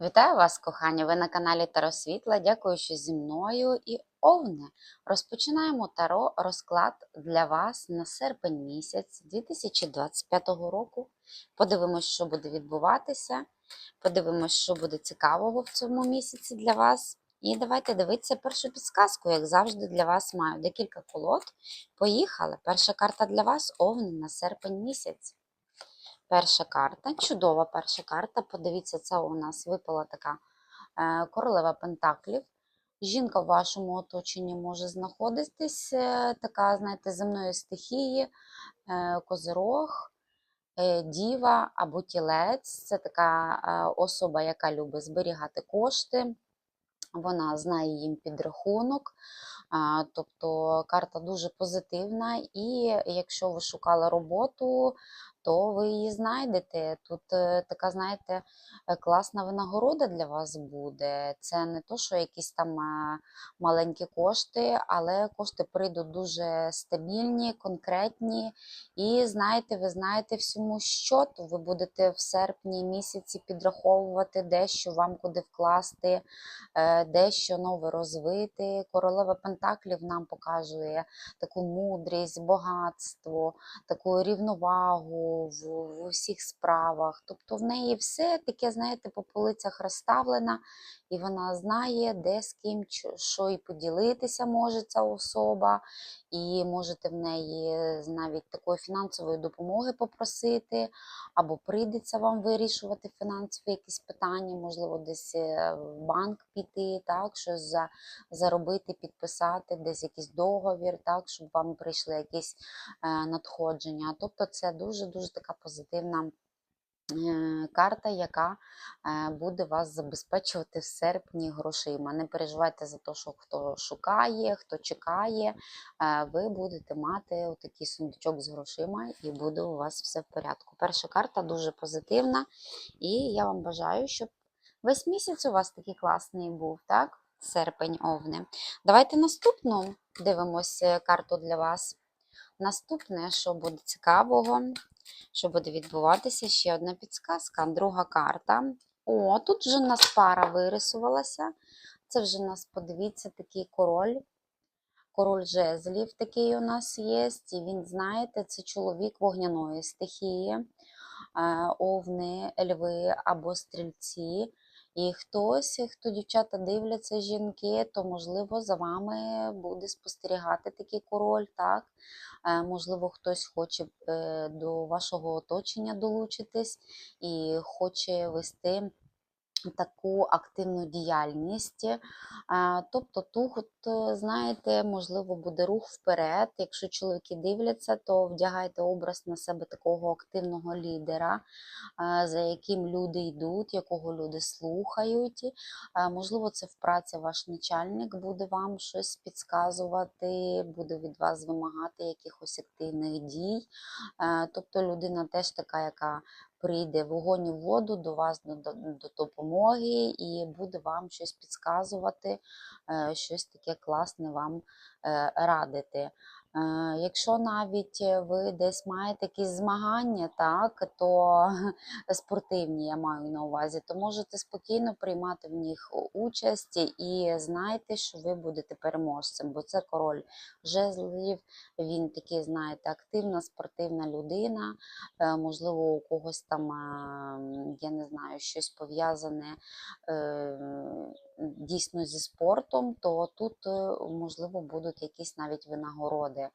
Вітаю вас, кохані! Ви на каналі Таро Світла. Дякую, що зі мною і Овне. Розпочинаємо таро розклад для вас на серпень місяць 2025 року. Подивимось, що буде відбуватися. Подивимось, що буде цікавого в цьому місяці для вас. І давайте дивитися першу підсказку, як завжди, для вас маю декілька колод. Поїхали! Перша карта для вас Овни на серпень місяць. Перша карта, чудова перша карта. Подивіться, це у нас випала така е, королева Пентаклів. Жінка в вашому оточенні може знаходитись, е, така, знаєте, земної стихії, е, козирог, діва або тілець. Це така особа, яка любить зберігати кошти. Вона знає їм підрахунок. Тобто карта дуже позитивна, і якщо ви шукали роботу, то ви її знайдете. Тут е, така, знаєте, е, класна винагорода для вас буде. Це не то, що якісь там е, маленькі кошти, але кошти прийдуть дуже стабільні, конкретні. І знаєте, ви знаєте всьому щоту. Ви будете в серпні місяці підраховувати дещо вам куди вкласти, дещо нове розвити. Королева Пентаклів нам показує таку мудрість, багатство, таку рівновагу в, в усіх справах. Тобто в неї все таке, знаєте, по полицях розставлено, і вона знає, де з ким що і поділитися може ця особа, і можете в неї навіть такої фінансової допомоги попросити, або прийдеться вам вирішувати фінансові якісь питання, можливо, десь е, в банк піти, так, щось за, заробити, підписати, десь якийсь договір, так, щоб вам прийшли якісь е, надходження. Тобто це дуже-дуже така позитивна е, карта, яка е, буде вас забезпечувати в серпні грошима. Не переживайте за те, що хто шукає, хто чекає, е, ви будете мати отакий сундучок з грошима, і буде у вас все в порядку. Перша карта дуже позитивна, і я вам бажаю, щоб весь місяць у вас такий класний був, так? Серпень овни. Давайте наступну дивимося карту для вас. Наступне, що буде цікавого, що буде відбуватися, ще одна підсказка. Друга карта. О, тут вже в нас пара вирисувалася. Це вже у нас, подивіться, такий король. Король жезлів такий у нас є. І він, знаєте, це чоловік вогняної стихії, е, овни, льви або стрільці. І хтось, хто дівчата дивляться жінки, то можливо за вами буде спостерігати такий король, так? Е, Можливо, хтось хоче е, до вашого оточення долучитись і хоче вести таку активну діяльність. Е, Тобто тут, е, знаєте, можливо, буде рух вперед. Якщо чоловіки дивляться, то вдягайте образ на себе такого активного лідера, е, за яким люди йдуть, якого люди слухають. Можливо, це в праці ваш начальник буде вам щось підказувати, буде від вас вимагати якихось активних дій. Тобто людина теж така, яка прийде вогонь і воду до вас до допомоги і буде вам щось підказувати, е, щось таке класне вам е, радити. Е, Якщо навіть ви десь маєте якісь змагання, так, то спортивні я маю на увазі, то можете спокійно приймати в них участь і знайте, що ви будете переможцем, бо це король жезлів, він такий, знаєте, активна спортивна людина, Е, можливо, у когось там, е, я не знаю, щось пов'язане е, дійсно зі спортом, то тут, е, можливо, будуть якісь навіть винагороди.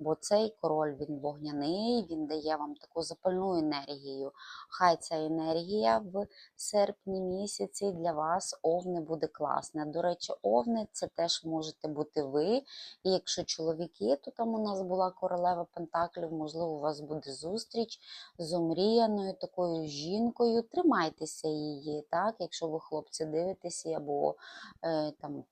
Бо цей король він вогняний, він дає вам таку запальну енергію. Хай ця енергія в серпні місяці для вас овни буде класна. До речі, овни це теж можете бути ви. І якщо чоловіки, то там у нас була королева Пентаклів, можливо, у вас буде зустріч з омріяною такою жінкою. Тримайтеся її, так? Якщо ви хлопці дивитеся або е, там.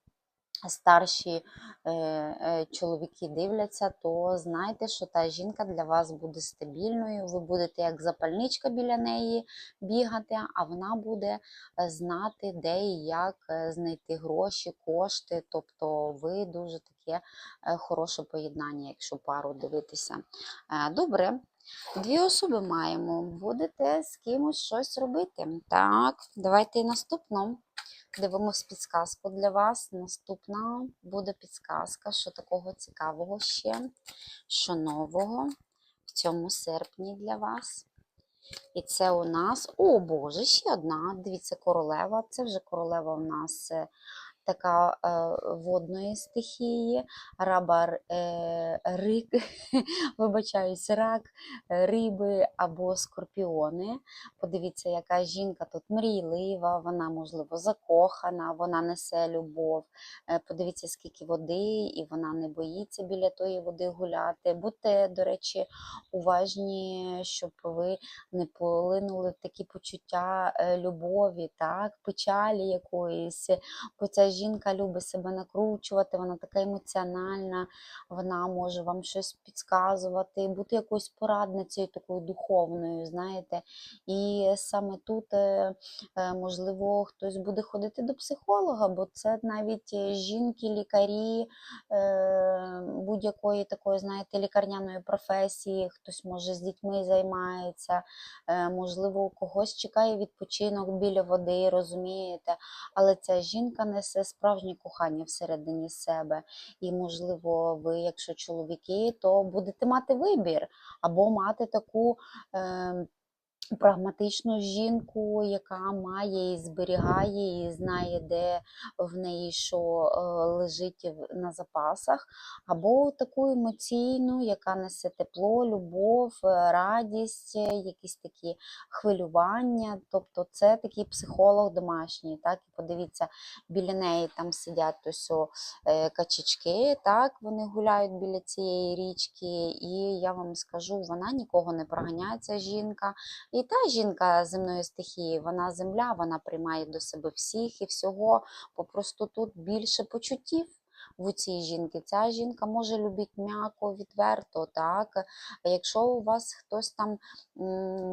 Старші е, е, чоловіки дивляться, то знайте, що та жінка для вас буде стабільною. Ви будете як запальничка біля неї бігати, а вона буде е, знати, де і як знайти гроші, кошти. Тобто ви дуже таке хороше поєднання, якщо пару дивитися. Добре. Дві особи маємо. Будете з кимось щось робити. Так, давайте наступну. Дивимось підсказку для вас. Наступна буде підсказка, що такого цікавого ще, що нового в цьому серпні для вас. І це у нас, о Боже, ще одна. Дивіться, королева. Це вже королева у нас е, така е, водної стихії, раба е, рик, вибачаюсь, рак, е, риби або скорпіони. Подивіться, яка жінка тут мрійлива, вона, можливо, закохана, вона несе любов. Подивіться, скільки води, і вона не боїться біля тої води гуляти. Будьте, до речі, уважні, щоб ви не полинули в такі почуття любові, так, печалі якоїсь. Бо ця жінка любить себе накручувати, вона така емоціональна, вона може вам щось підказувати, бути якоюсь порадницею такою духовною, знаєте. І саме тут, е, е, можливо, хтось буде ходити до психолога, бо це навіть жінки, лікарі е, будь-якої такої, знаєте, лікарняної професії, хтось може з дітьми займається, можливо, у когось чекає відпочинок біля води, розумієте, але ця жінка несе справжнє кохання всередині себе. І, можливо, ви, якщо чоловіки, то будете мати вибір або мати таку. Е, Прагматичну жінку, яка має і зберігає, і знає, де в неї що е, лежить на запасах, або таку емоційну, яка несе тепло, любов, е, радість, е, якісь такі хвилювання. Тобто це такий психолог домашній. Так? І подивіться, біля неї там сидять ось качечки, так? вони гуляють біля цієї річки, і я вам скажу, вона нікого не проганяє, ця жінка. І та жінка земної стихії, вона земля, вона приймає до себе всіх і всього. Попросту тут більше почуттів в цій жінки. Ця жінка може любити м'яко, відверто. так. А якщо у вас хтось там,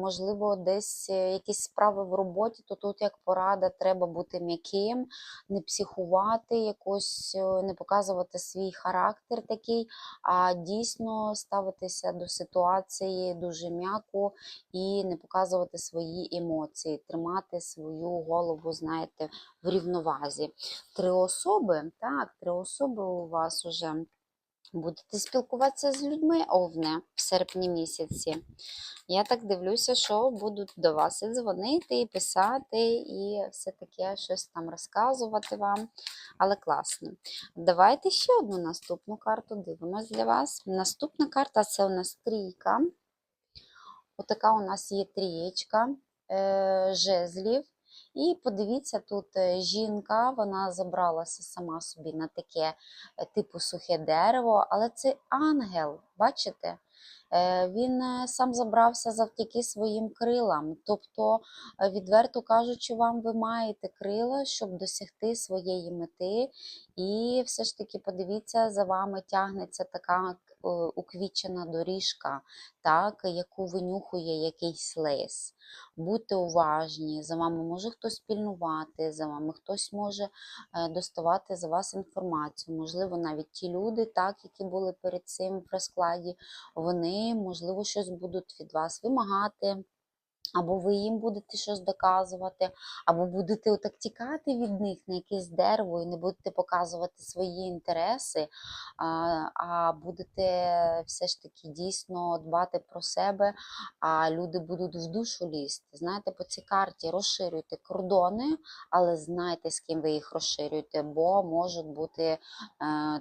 можливо, десь е, якісь справи в роботі, то тут як порада треба бути м'яким, не психувати, якось е, не показувати свій характер такий, а дійсно ставитися до ситуації дуже м'яко і не показувати свої емоції, тримати свою голову, знаєте, в рівновазі. Три особи, так, три особи у вас уже. Будете спілкуватися з людьми овне в серпні місяці. Я так дивлюся, що будуть до вас і дзвонити, і писати, і все таке щось там розказувати вам. Але класно. Давайте ще одну наступну карту дивимось для вас. Наступна карта це у нас трійка. Отака у нас є трієчка е, жезлів. І подивіться, тут е, жінка, вона забралася сама собі на таке е, типу сухе дерево, але це ангел, бачите? Е, Він сам забрався завдяки своїм крилам. Тобто, відверто кажучи, вам ви маєте крила, щоб досягти своєї мети. І все ж таки подивіться, за вами тягнеться така е, уквічена доріжка, так, яку винюхує якийсь лис. Будьте уважні, за вами може хтось пільнувати, за вами хтось може е, доставати за вас інформацію. Можливо, навіть ті люди, так, які були перед цим в розкладі, вони, можливо, щось будуть від вас вимагати. Або ви їм будете щось доказувати, або будете отак тікати від них на якесь дерево і не будете показувати свої інтереси, а, а будете все ж таки дійсно дбати про себе, а люди будуть в душу лізти. Знаєте, по цій карті розширюйте кордони, але знайте, з ким ви їх розширюєте, бо можуть бути е,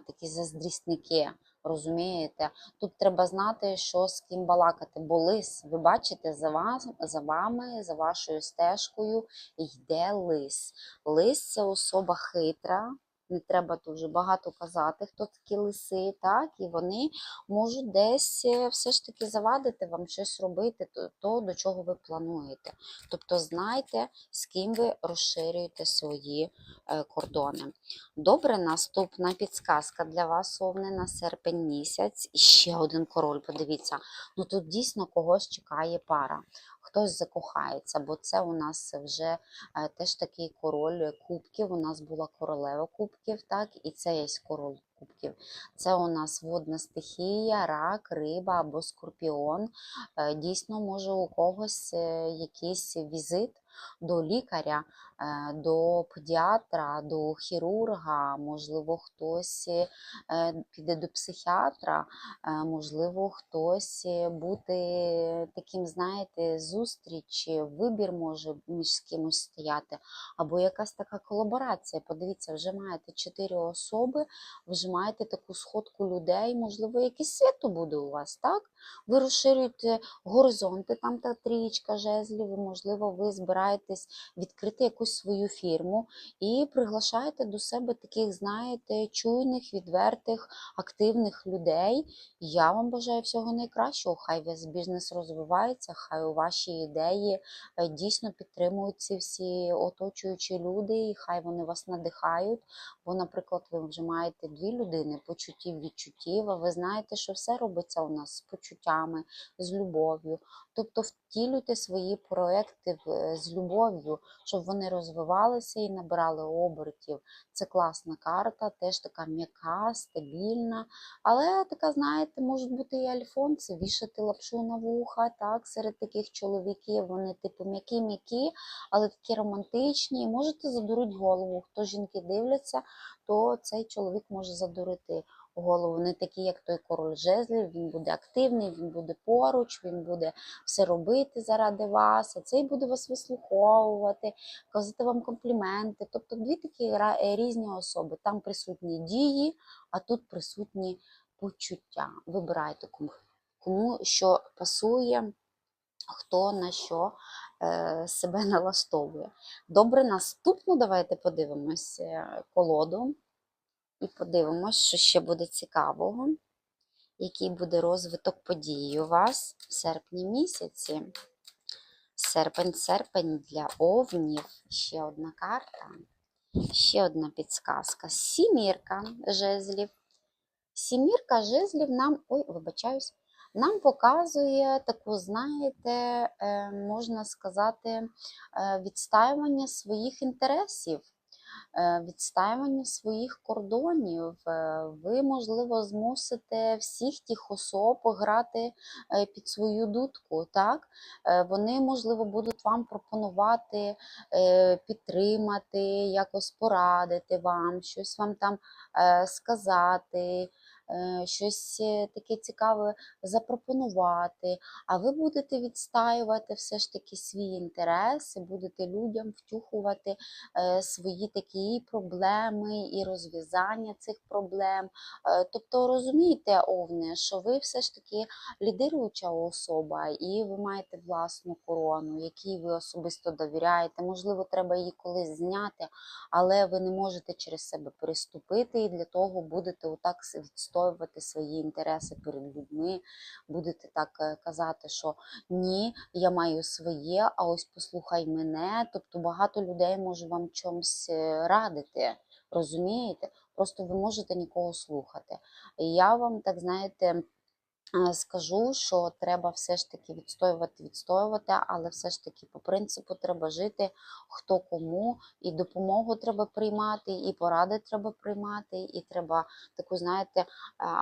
такі заздрісники. Розумієте, тут треба знати, що з ким балакати, бо лис, ви бачите, за вас, за вами, за вашою стежкою йде лис. Лис це особа хитра. Не треба дуже багато казати, хто такі лиси, так, і вони можуть десь е, все ж таки завадити вам щось робити, то, то до чого ви плануєте. Тобто знайте, з ким ви розширюєте свої е, кордони. Добре, наступна підсказка для вас, Овне, на серпень місяць. І ще один король, подивіться. Ну тут дійсно когось чекає пара. Хтось закохається, бо це у нас вже е, теж такий король кубків. У нас була королева кубків, так, і це є король кубків. Це у нас водна стихія, рак, риба або скорпіон. Е, Дійсно, може у когось е, якийсь візит до лікаря, до педіатра, до хірурга, можливо, хтось е, піде до психіатра, е, можливо, хтось е, буде таким, знаєте, зустріч, е, вибір може між кимось стояти, або якась така колаборація. Подивіться, вже маєте чотири особи, вже маєте таку сходку людей, можливо, якесь свято буде у вас, так? Ви розширюєте горизонти, там та трієчка жезлів, можливо, ви збираєтесь відкрити якусь свою фірму і приглашайте до себе таких, знаєте, чуйних, відвертих, активних людей. Я вам бажаю всього найкращого. Хай весь бізнес розвивається, хай у ваші ідеї е, дійсно підтримують ці всі оточуючі люди, і хай вони вас надихають. Бо, наприклад, ви вже маєте дві людини, почуттів, відчуттів, а ви знаєте, що все робиться у нас з почуттями, з любов'ю. Тобто втілюйте свої проекти з любов'ю, щоб вони розвивалися і набирали обертів. Це класна карта, теж така м'яка, стабільна. Але така, знаєте, можуть бути і альфонси, вішати лапшу на вуха, так, серед таких чоловіків. Вони типу м'які-м'які, але такі романтичні. Можете задурити голову. Хто жінки дивляться, то цей чоловік може задурити голову. Не такий, як той король жезлів. Він буде активний, він буде поруч, він буде все робити заради вас, а цей буде вас вислуховувати, казати вам компліменти. Тобто дві такі різні особи. Там присутні дії, а тут присутні почуття. Вибирайте кому, кому що пасує, хто на що себе налаштовує. Добре, наступну давайте подивимось е, колоду і подивимось, що ще буде цікавого, який буде розвиток подій у вас в серпні місяці. Серпень, серпень для овнів. Ще одна карта, ще одна підсказка. Сімірка жезлів. Сімірка жезлів нам, ой, вибачаюсь, нам показує таку, знаєте, е, можна сказати, е, відстаювання своїх інтересів, е, відстаювання своїх кордонів. Ви, можливо, змусите всіх тих особ грати під свою дудку. Так? Вони, можливо, будуть вам пропонувати підтримати, якось порадити вам, щось вам там сказати, щось е, таке цікаве запропонувати. А ви будете відстаювати все ж таки свій інтерес, будете людям втюхувати е, свої такі проблеми і розв'язання цих проблем. Е, Тобто розумієте, Овне, що ви все ж таки лідируюча особа, і ви маєте власну корону, якій ви особисто довіряєте. Можливо, треба її колись зняти, але ви не можете через себе переступити, і для того будете отак с- відстоювати свої інтереси перед людьми. Будете так е, казати, що ні, я маю своє, а ось послухай мене. Тобто багато людей може вам чомусь е, радити, розумієте? Просто ви можете нікого слухати. І я вам так знаєте. Е, Скажу, що треба все ж таки відстоювати, відстоювати, але все ж таки по принципу треба жити хто кому, і допомогу треба приймати, і поради треба приймати, і треба таку, знаєте,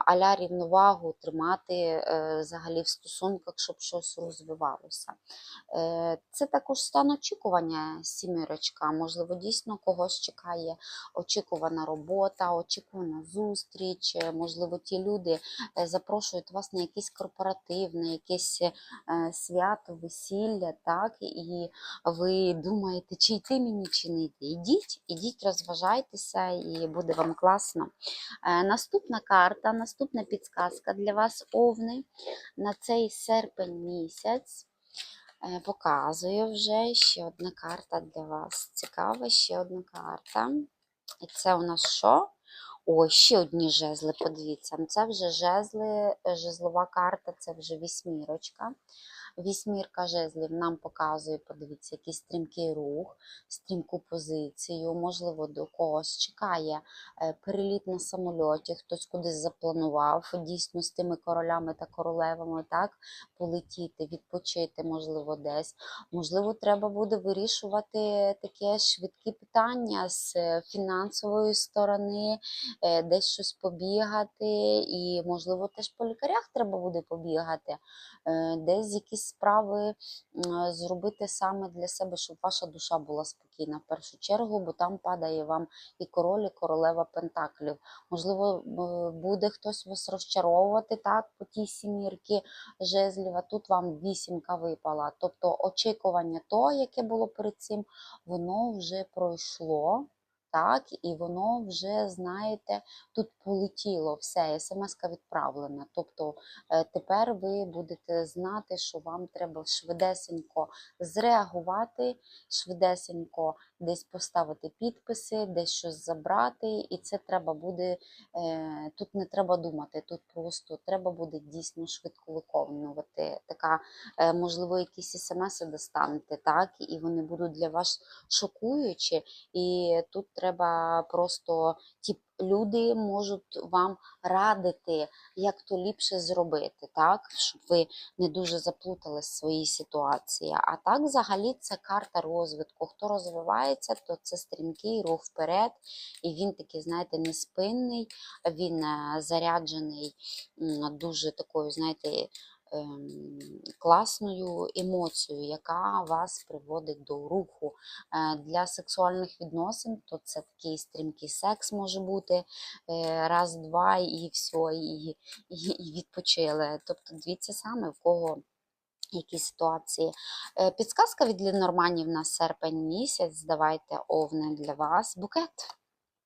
аля рівновагу тримати е, взагалі в стосунках, щоб щось розвивалося. Е, Це також стан очікування сімірочка. Можливо, дійсно когось чекає очікувана робота, очікувана зустріч. Е, Можливо, ті люди е, запрошують вас на якийсь корпоративне, якесь е, свято, весілля, так, і ви думаєте, чи йти мені, чи не йти. Ідіть, ідіть, розважайтеся, і буде вам класно. Е, Наступна карта, наступна підсказка для вас, Овни, на цей серпень місяць. Е, Показую вже ще одна карта для вас. Цікава, ще одна карта. І це у нас що? О, ще одні жезли, подивіться. Це вже жезли, жезлова карта, це вже вісьмірочка. Вісьмірка жезлів нам показує, подивіться, якийсь стрімкий рух, стрімку позицію. Можливо, до когось чекає е, переліт на самольоті, хтось кудись запланував дійсно з тими королями та королевами, так, полетіти, відпочити, можливо, десь. Можливо, треба буде вирішувати таке швидкі питання з е, фінансової сторони, е, десь щось побігати, і, можливо, теж по лікарях треба буде побігати, десь якісь справи зробити саме для себе, щоб ваша душа була спокійна в першу чергу, бо там падає вам і король, і королева пентаклів. Можливо, буде хтось вас розчаровувати так по тій сімірки жезлів, а тут вам вісімка випала. Тобто очікування того, яке було перед цим, воно вже пройшло. Так, і воно вже, знаєте, тут полетіло все, смс-ка відправлена. Тобто е, тепер ви будете знати, що вам треба швидесенько зреагувати, швидесенько десь поставити підписи, десь щось забрати, і це треба буде. е, Тут не треба думати, тут просто треба буде дійсно швидко виконувати. Така, е, можливо, якісь смс достанете, так, і вони будуть для вас шокуючі. І тут треба просто ті люди можуть вам радити, як то ліпше зробити, так, щоб ви не дуже заплутались в своїй ситуації. А так, взагалі, це карта розвитку. Хто розвивається, то це стрімкий рух вперед, і він такий, знаєте, неспинний, він е, заряджений дуже такою, знаєте, класною емоцією, яка вас приводить до руху. Е, Для сексуальних відносин то це такий стрімкий секс може бути е, раз, два і все, і, і, і відпочили. Тобто дивіться саме в кого. Які ситуації. Е, Підсказка від Лінорманів на серпень місяць. Давайте овне для вас. Букет.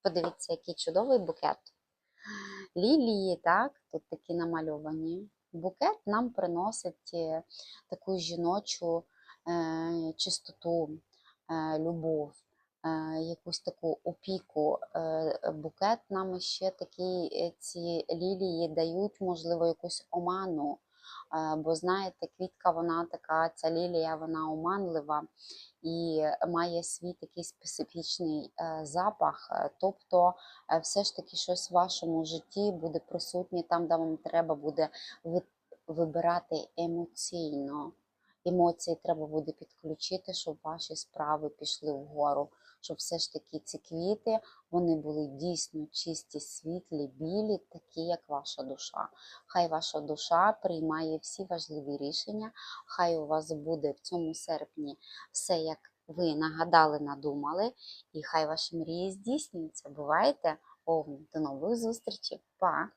Подивіться, який чудовий букет. Лілії, так, тут такі намальовані. Букет нам приносить е, таку жіночу е, чистоту, е, любов, якусь таку опіку. Букет нам ще такі ці лілії дають, можливо, якусь оману. Е, Бо знаєте, квітка, вона така, ця лілія, вона оманлива і має свій такий специфічний е, запах. Е, Тобто, все ж таки щось в вашому житті буде присутнє там, де вам треба буде вибирати емоційно. Емоції треба буде підключити, щоб ваші справи пішли вгору, щоб все ж таки ці квіти вони були дійсно чисті, світлі, білі, такі, як ваша душа. Хай ваша душа приймає всі важливі рішення. Хай у вас буде в цьому серпні все, як ви нагадали, надумали, і хай ваші мрії здійснюються. Бувайте! Овни. До нових зустрічей. Па!